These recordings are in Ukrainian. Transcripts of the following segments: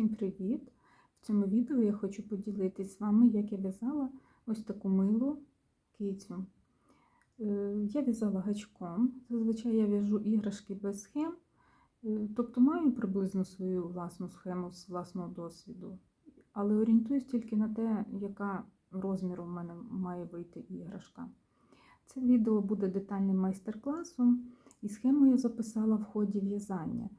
Всім привіт! В цьому відео я хочу поділитися з вами, як я в'язала ось таку милу кицю. Е, Я в'язала гачком. Зазвичай я в'яжу іграшки без схем, Е, тобто маю приблизно свою власну схему з власного досвіду, але орієнтуюсь тільки на те, яка розміру в мене має вийти іграшка. Це відео буде детальним майстер-класом, і схему я записала в ході в'язання.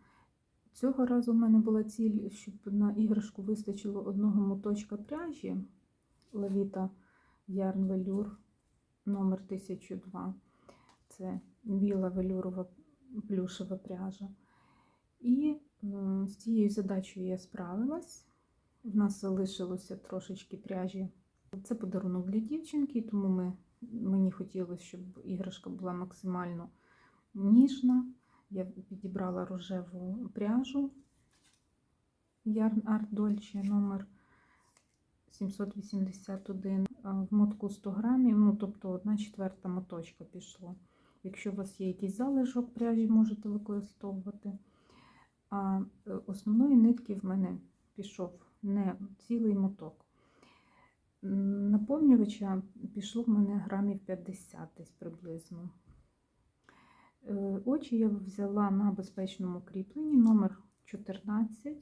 Цього разу в мене була ціль, щоб на іграшку вистачило одного моточка пряжі Левіта Ярн Велюр номер 1002. Це біла велюрова плюшева пряжа. І з цією задачею я справилась. В нас залишилося трошечки пряжі. Це подарунок для дівчинки, тому ми, мені хотілося, щоб іграшка була максимально ніжна. Я підібрала рожеву пряжу Yarn Art номер 781 в мотку 100 грамів, ну тобто 1 четверта моточка пішло. Якщо у вас є якийсь залишок пряжі, можете використовувати. А е, основної нитки в мене пішов не цілий моток. Наповнювача пішло в мене грамів 50 десь приблизно. Е, Очі я взяла на безпечному кріпленні номер 14.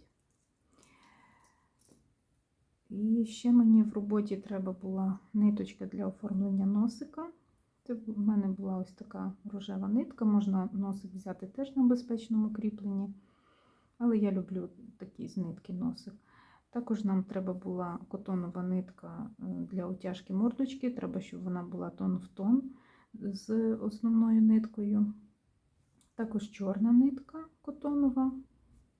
І ще мені в роботі треба була ниточка для оформлення носика. Це в мене була ось така рожева нитка, можна носик взяти теж на безпечному кріпленні, але я люблю такі з нитки носик. Також нам треба була котонова нитка е, для утяжки мордочки, треба, щоб вона була тон в тон з основною ниткою. Також чорна нитка котонова.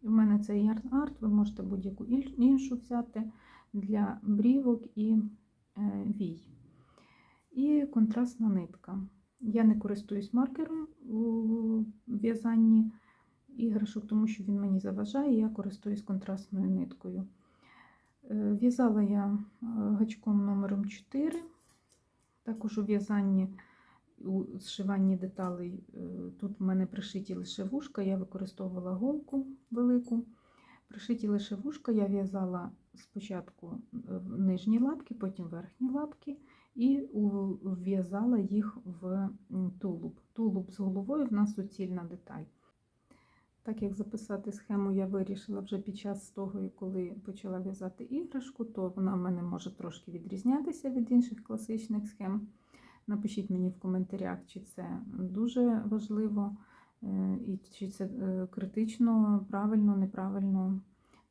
У мене це Yarn Art, ви можете будь-яку іншу взяти для брівок і е, вій. І контрастна нитка. Я не користуюсь маркером у в'язанні іграшок, тому що він мені заважає, я користуюсь контрастною ниткою. Е, В'язала я е, гачком номером 4, також у в'язанні у зшиванні деталей е, тут в мене пришиті лише вушка, я використовувала голку велику. Пришиті лише вушка, я в'язала спочатку нижні лапки, потім верхні лапки, і в'язала їх в тулуб. Тулуб з головою в нас суцільна деталь. Так як записати схему я вирішила вже під час того, коли почала в'язати іграшку, то вона в мене може трошки відрізнятися від інших класичних схем. Напишіть мені в коментарях, чи це дуже важливо, і чи це критично, правильно, неправильно.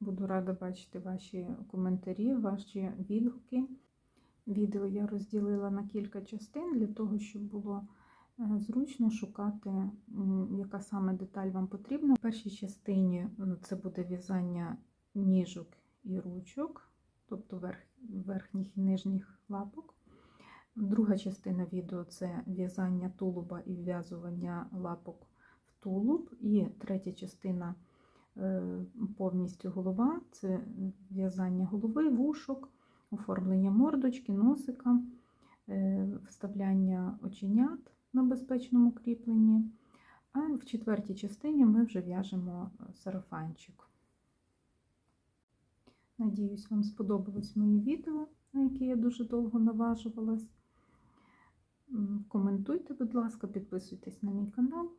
Буду рада бачити ваші коментарі, ваші відгуки. Відео я розділила на кілька частин для того, щоб було зручно шукати, яка саме деталь вам потрібна. В першій частині ну, це буде в'язання ніжок і ручок, тобто верх, верхніх і нижніх лапок. Друга частина відео це в'язання тулуба і вв'язування лапок в тулуб. І третя частина повністю голова це в'язання голови, вушок, оформлення мордочки, носика, вставляння оченят на безпечному кріпленні. А в четвертій частині ми вже в'яжемо сарафанчик. Надіюсь, вам сподобалось моє відео, на яке я дуже довго наважувалась. Коментуйте, будь ласка, підписуйтесь на мій канал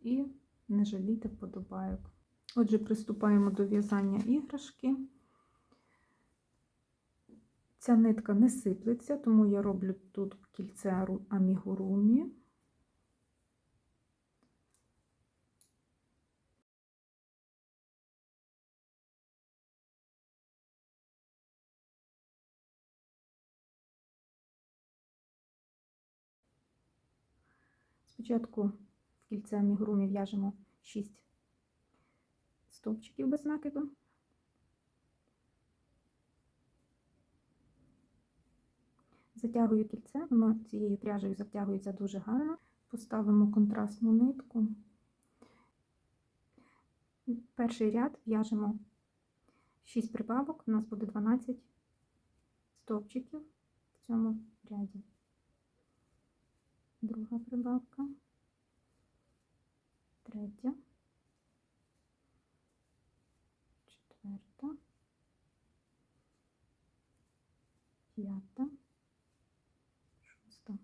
і не жалійте подобайок. Отже, приступаємо до в'язання іграшки. Ця нитка не сиплеться, тому я роблю тут кільце амігурумі. Спочатку в кільце амігурумі в'яжемо 6 стовпчиків без накиду. Затягую кільце, воно цією пряжею затягується дуже гарно. Поставимо контрастну нитку. Перший ряд в'яжемо 6 прибавок, у нас буде 12 стовпчиків в цьому ряді. Друга прибавка, третя, четверта. п'ята, шоста.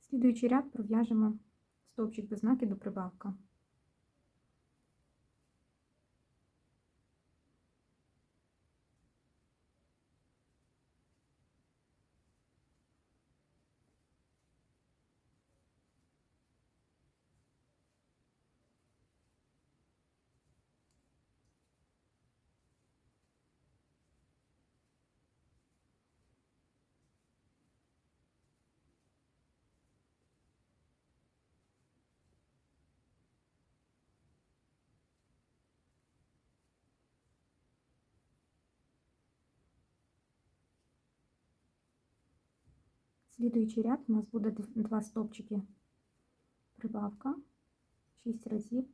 Слідуючий ряд пров'яжемо стовпчик без накиду прибавка. Слідуючий ряд. У нас буде два стовпчики прибавка, 6 разів.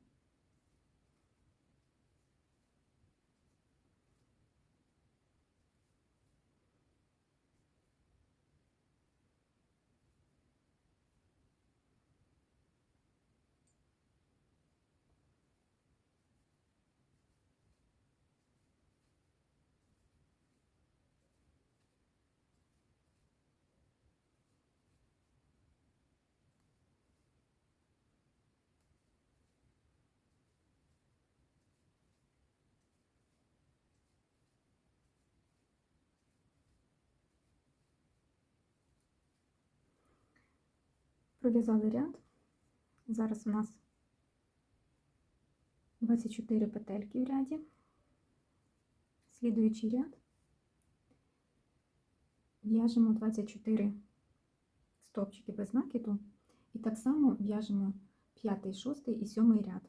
Пров'язали ряд. Зараз у нас 24 петельки в ряді. Слідуючий ряд в'яжемо 24 стовпчики без накиду і так само в'яжемо 5, 6 і 7 ряд.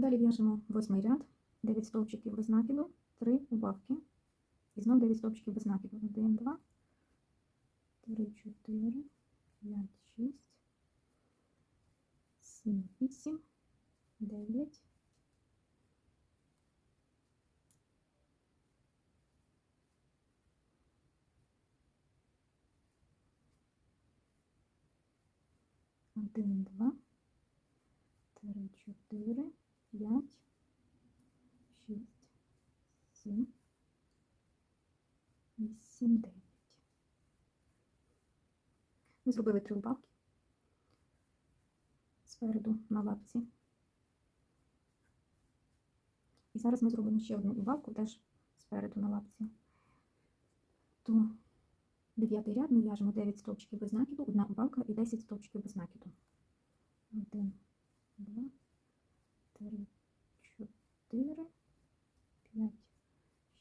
Далі в'яжемо восьмий ряд, 9 стовпчиків без накиду, 3 убавки. І знову 9 стовпчиків без накиду. 1, 2, 3, 4, 5, 6, 7, 8, 9. Один, два, три, чотири, п'ять, шість, сім, вісім, дев'ять. Ми зробили три убавки спереду на лапці. І зараз ми зробимо ще одну убавку теж спереду на лапці. То дев'ятий ряд ми в'яжемо 9 стовпчиків без накиду, одна убавка і 10 стовпчиків без накиду. Один, два, три, чотири, п'ять,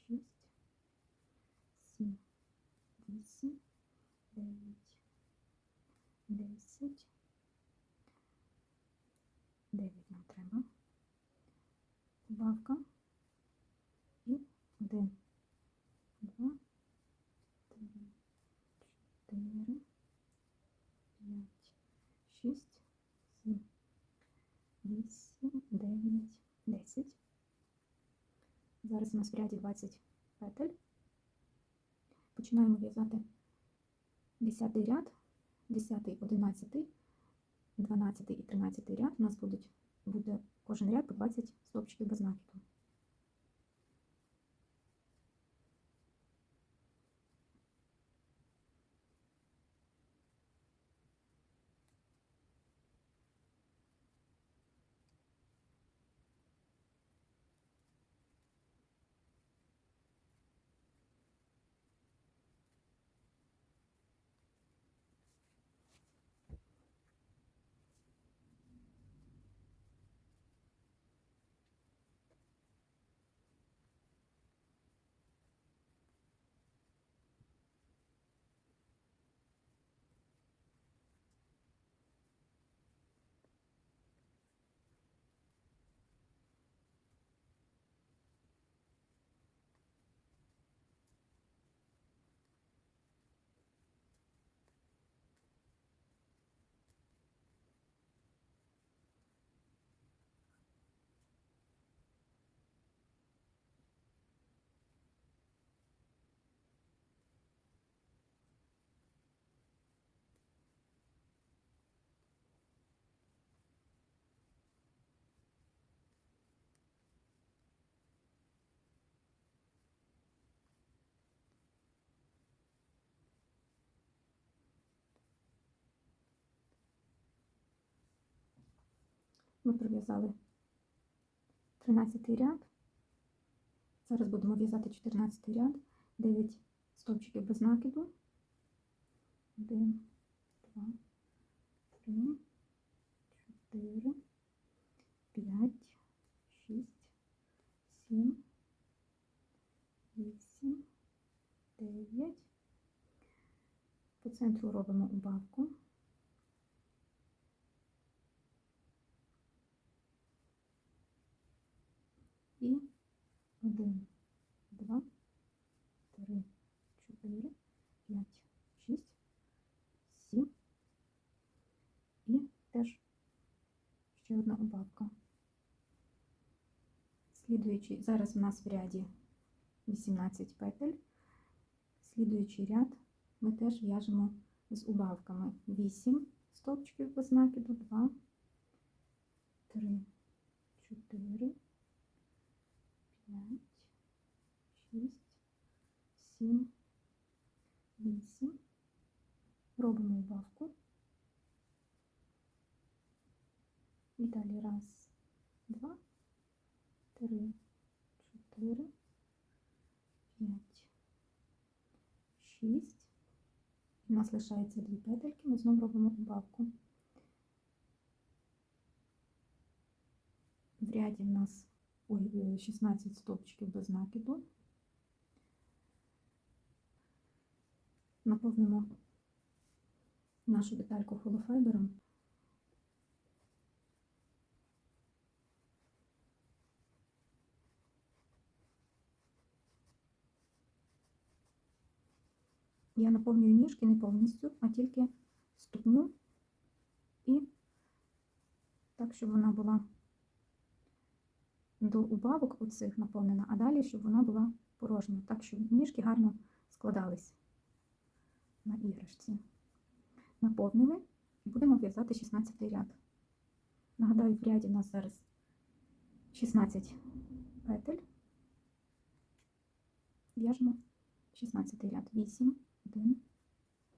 шість, сім, вісім, дев'ять, десять. Дев'ять нам треба. Убавка. І один, два, три, чотири, п'ять, шість, сім, вісім, дев'ять, десять. Зараз у нас в ряді 20 петель. Починаємо в'язати 10 ряд, 10, 11, 12 і 13 ряд у нас будуть, буде кожен ряд по 20 стовпчиків без накиду. Ми пров'язали 13 ряд. Зараз будемо в'язати 14 ряд, 9 стовпчиків без накиду. 1, 2, 3, 4, 5, 6, 7, 8, 9. По центру робимо убавку. І один, два, три, чотири, п'ять, шість, сім. І теж ще одна убавка. Слідуючий, зараз у нас в ряді 18 петель. Слідуючий ряд ми теж в'яжемо з убавками 8 стовпчиків без накиду, 2, 3, 4, 5, 6, 7, 8. Робимо убавку. І далі раз, два, три, чотири, п'ять, шість. У нас лишається дві петельки, ми знову робимо убавку. В ряді в нас ой, 16 стовпчиків без накиду. Наповнимо нашу детальку холофайбером. Я наповнюю ніжки не повністю, а тільки ступню і так, щоб вона була до убавок оцих наповнена, а далі, щоб вона була порожня, так, щоб ніжки гарно складались на іграшці. Наповнили і будемо в'язати 16 ряд. Нагадаю, в ряді у нас зараз 16 петель. В'яжемо 16 ряд. 8, 1,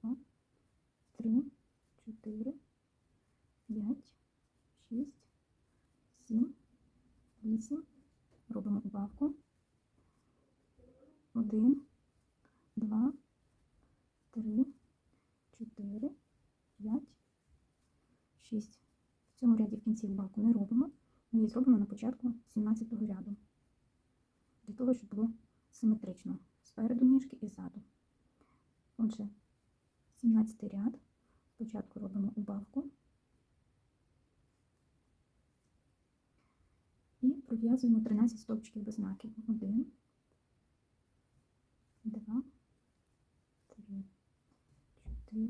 2, 3, 4, 5, 6, 7, 8. Робимо убавку. 1, 2, 3, 4, 5, 6. В цьому ряді в кінці убавку не робимо. Ми її зробимо на початку 17 ряду. Для того, щоб було симетрично спереду ніжки і ззаду. Отже, 17 ряд. Спочатку робимо убавку і пров'язуємо 13 стовпчиків без знаків. 1, 2, 3, 4,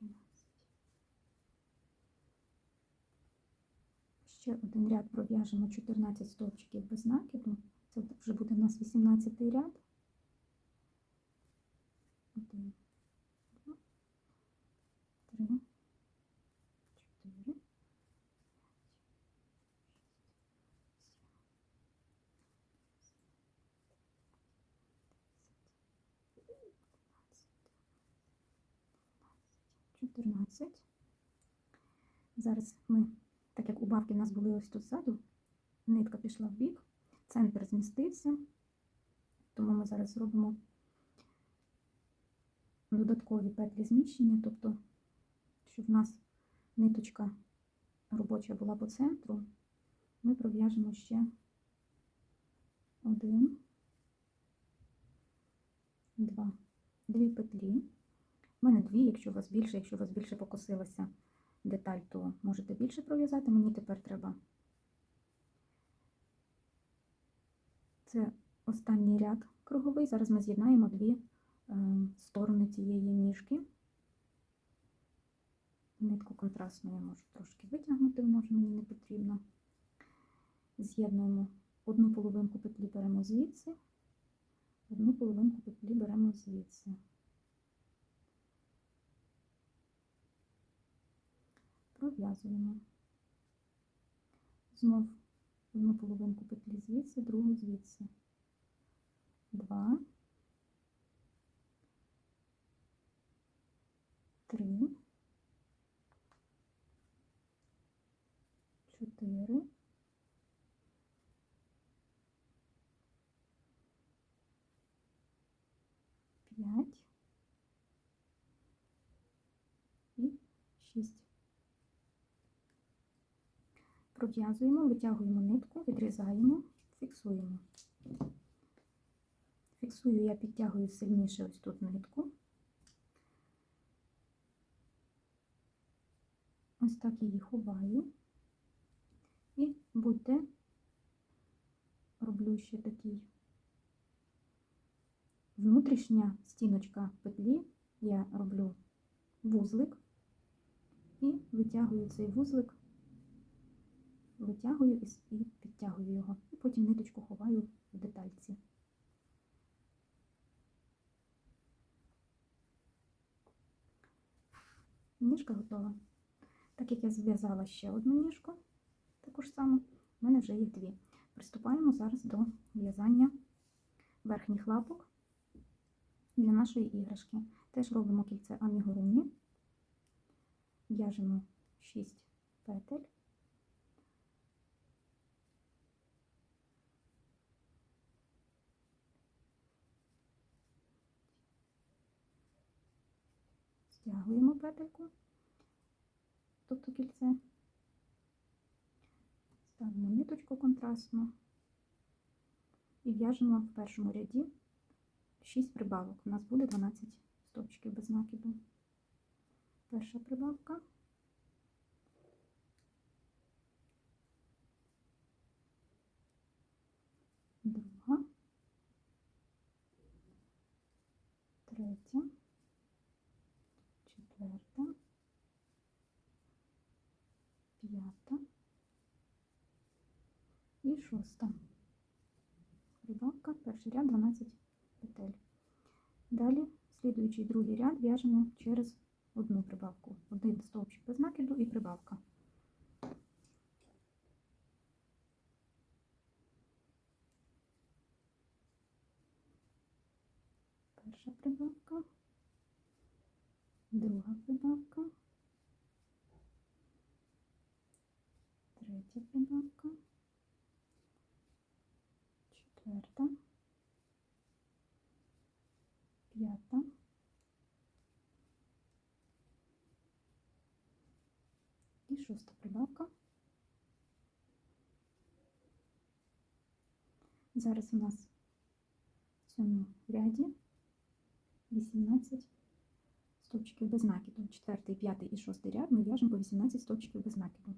12, Ще один ряд пров'яжемо 14 стовпчиків без накиду. Це вже буде у нас 18 ряд. Один, два, три, чотири, Чотирнадцять. Зараз ми, так як убавки в нас були ось тут ззаду, нитка пішла в бік, центр змістився, тому ми зараз зробимо додаткові петлі зміщення, тобто, щоб в нас ниточка робоча була по центру, ми пров'яжемо ще один, два, дві петлі. У мене дві, якщо у вас більше, якщо у вас більше покосилася деталь, то можете більше пров'язати. Мені тепер треба. Це останній ряд круговий. Зараз ми з'єднаємо дві е, сторони цієї ніжки. Нитку контрастну я можу трошки витягнути, вже мені не потрібно. З'єднуємо одну половинку петлі беремо звідси, одну половинку петлі беремо звідси. Пров'язуємо. Знов одну половинку петлі звідси, другу звідси. Два. Три. Чотири. П'ять. І шість. Пров'язуємо, витягуємо нитку, відрізаємо, фіксуємо. Фіксую, я підтягую сильніше ось тут нитку. Ось так її ховаю. І будьте, роблю ще такий внутрішня стіночка петлі, я роблю вузлик і витягую цей вузлик витягую і підтягую його. І потім ниточку ховаю в детальці. Ніжка готова. Так як я зв'язала ще одну ніжку, таку ж саму, в мене вже їх дві. Приступаємо зараз до в'язання верхніх лапок для нашої іграшки. Теж робимо кільце амігуруні, в'яжемо 6 петель. Стягуємо петельку, тобто кільце, ставимо ниточку контрастну і в'яжемо в першому ряді 6 прибавок. У нас буде 12 стовпчиків без накиду. Перша прибавка. Друга. Третя. Четверта. П'ята. І шоста. Прибавка, перший ряд 12 петель. Далі, слідуючий другий ряд в'яжемо через одну прибавку. Один стовпчик без накиду і прибавка. Перша прибавка, друга прибавка, третя прибавка, четверта, п'ята, і шоста прибавка. Зараз у нас в цьому ряді 18 стовпчиків без накиду. Четвертий, п'ятий і шостий ряд ми в'яжемо по 18 стовпчиків без накиду.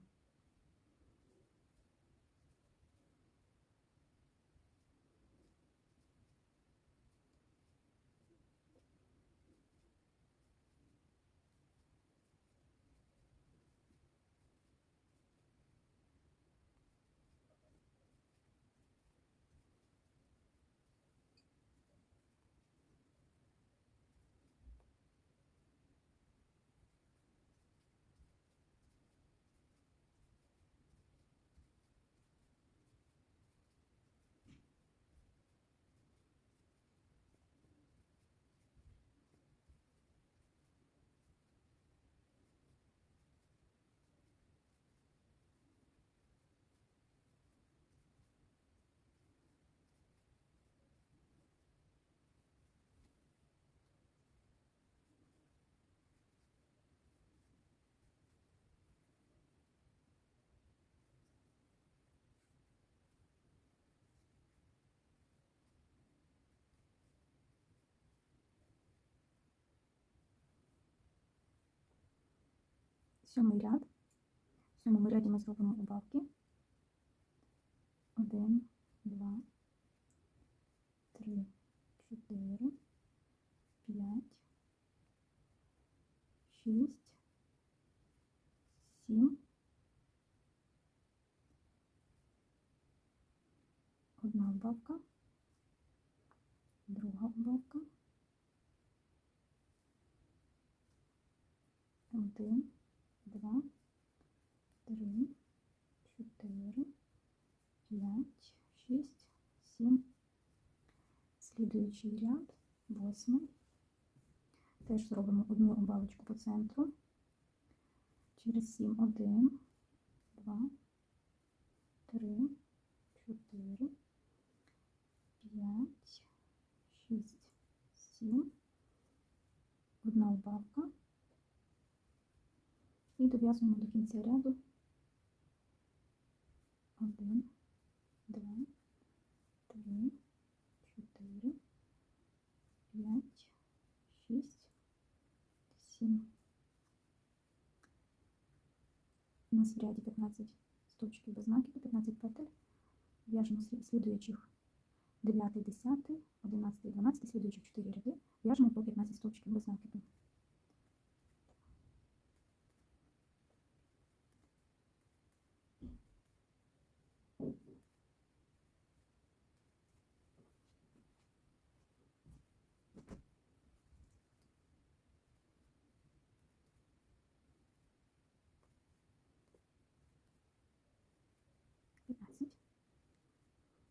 Сьомий ряд. В сьомому ряді ми зробимо убавки. Один, два, три, чотири, п'ять, шість, сім. Одна убавка, друга убавка. Один, три, чотири, п'ять, шість, сім. Слідуючий ряд, восьмий. Теж зробимо одну убавочку по центру. Через сім. Один, два, три, чотири, п'ять, шість, сім. Одна убавка. І дов'язуємо до кінця ряду. Один, два, три, чотири, п'ять, шість, сім. У нас в ряді 15 стовпчиків без накиду, 15 петель. В'яжемо слід- слідуючих 9, 10, 11, 12, слідуючих 4 ряди. В'яжемо по 15 стовпчиків без накиду. П'ятнадцять.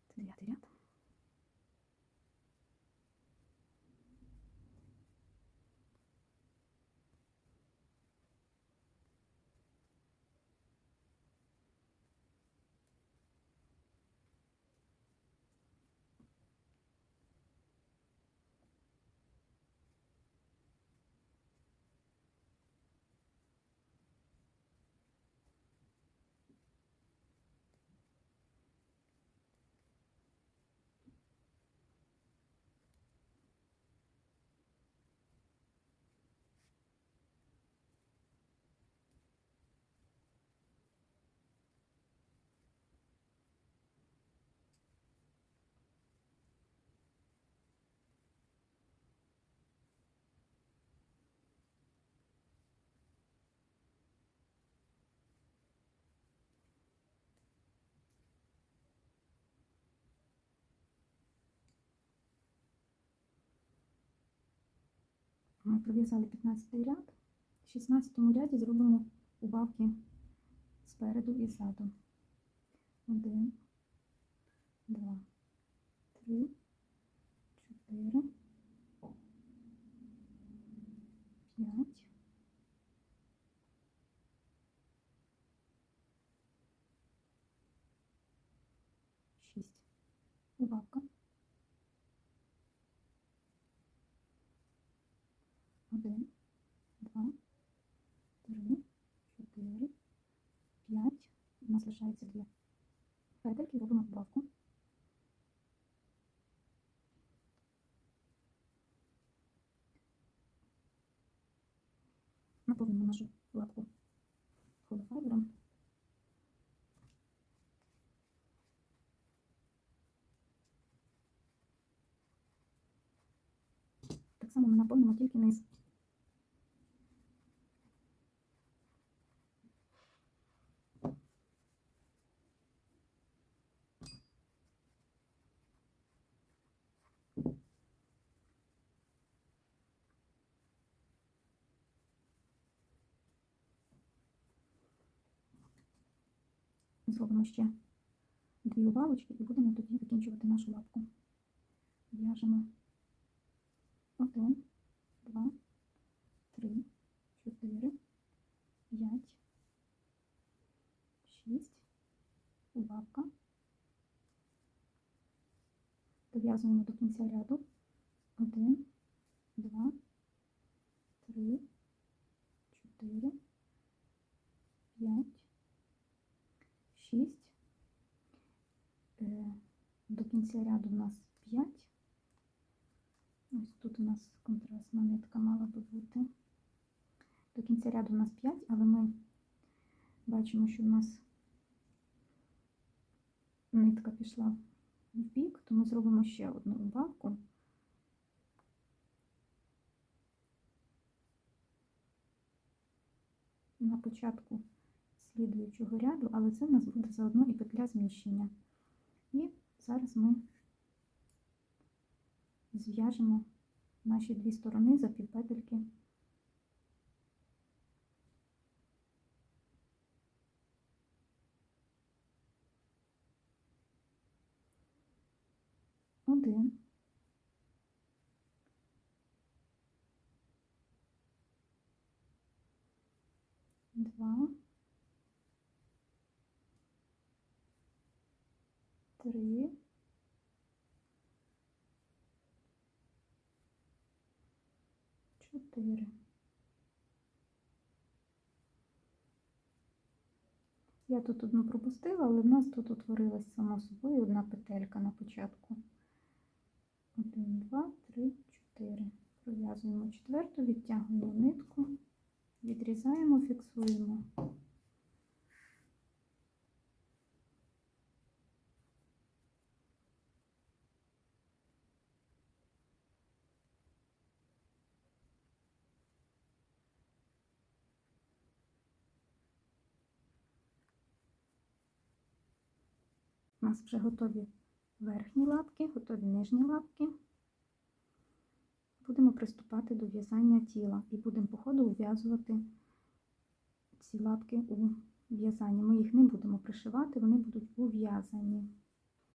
Це дев'ятий ряд. Ми пров'язали 15 ряд. В 16 ряді зробимо убавки спереду і ззаду. Один, два, три, чотири, п'ять, шість. Убавка. У нас лишається дві петельки, робимо убавку. Наповнимо нашу лапку холофайбером. Так само ми наповнимо тільки низ. Зробимо ще дві убавочки і будемо тоді закінчувати нашу лапку. В'яжемо 1, 2, 3, 4, 5, 6, убавка. Дов'язуємо до кінця ряду 1, 2, 3, 4, 5, До кінця ряду у нас п'ять. Ось тут у нас контрастна нитка мала би бути. До кінця ряду у нас 5, але ми Бачимо, що в нас нитка пішла в бік, ми зробимо ще одну убавку. На початку слідуючого ряду, але це в нас буде заодно і петля зміщення. І зараз ми зв'яжемо наші дві сторони за півпетельки. Один. Два. Три. Чотири. Я тут одну пропустила, але в нас тут утворилась само собою одна петелька на початку. Один, два, три, чотири. Пров'язуємо четверту, відтягуємо нитку, відрізаємо, фіксуємо. Нас вже готові верхні лапки, готові нижні лапки. Будемо приступати до в'язання тіла і будемо по ходу ув'язувати ці лапки у в'язанні. Ми їх не будемо пришивати, вони будуть ув'язані.